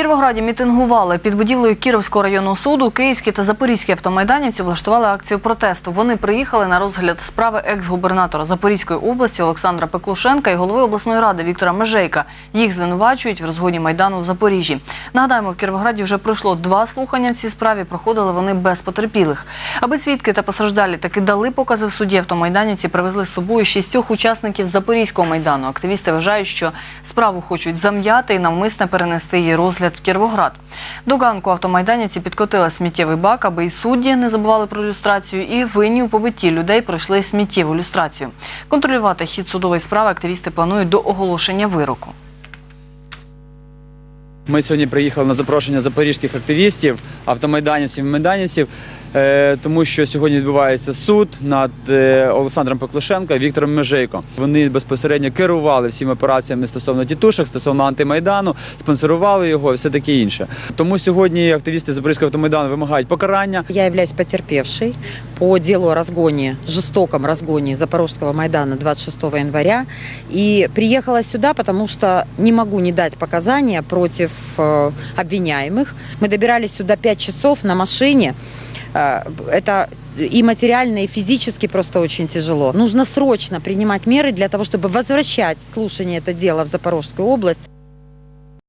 Кіровограді мітингували під будівлею Кіровського районного суду. Київські та запорізькі автомайданівці влаштували акцію протесту. Вони приїхали на розгляд справи екс-губернатора Запорізької області Олександра Пеклушенка і голови обласної ради Віктора Межейка. Їх звинувачують в розгоні майдану в Запоріжжі. Нагадаємо, в Кіровограді вже пройшло два слухання в цій справі. Проходили вони без потерпілих. Аби свідки та постраждалі таки дали покази в суді. Автомайданівці привезли з собою шістьох учасників Запорізького майдану. Активісти вважають, що справу хочуть зам'яти і навмисне перенести її розгляд в Кіровоград. До ганку автомайданівці підкотили сміттєвий бак, аби і судді не забували про люстрацію, і винні у побитті людей пройшли сміттєву люстрацію. Контролювати хід судової справи активісти планують до оголошення вироку. Ми сьогодні приїхали на запрошення запорізьких активістів, автомайданівців і майданівців, тому що сьогодні відбувається суд над е, Олександром Пеклушенко і Віктором Межейко. Вони безпосередньо керували всіма операціями стосовно тітушок, стосовно антимайдану, спонсорували його і все таке інше. Тому сьогодні активісти Запорізького автомайдану вимагають покарання. Я являюсь потерпевшей по делу о разгоне, жестоком разгоне Запорожского Майдана 26 января. И приехала сюда, потому что не могу не дать показания против э, обвиняемых. Мы добирались сюда 5 часов на машине. Э, Это и материально, и физически просто очень тяжело. Нужно срочно принимать меры для того, чтобы возвращать слушание это дело в Запорожскую область.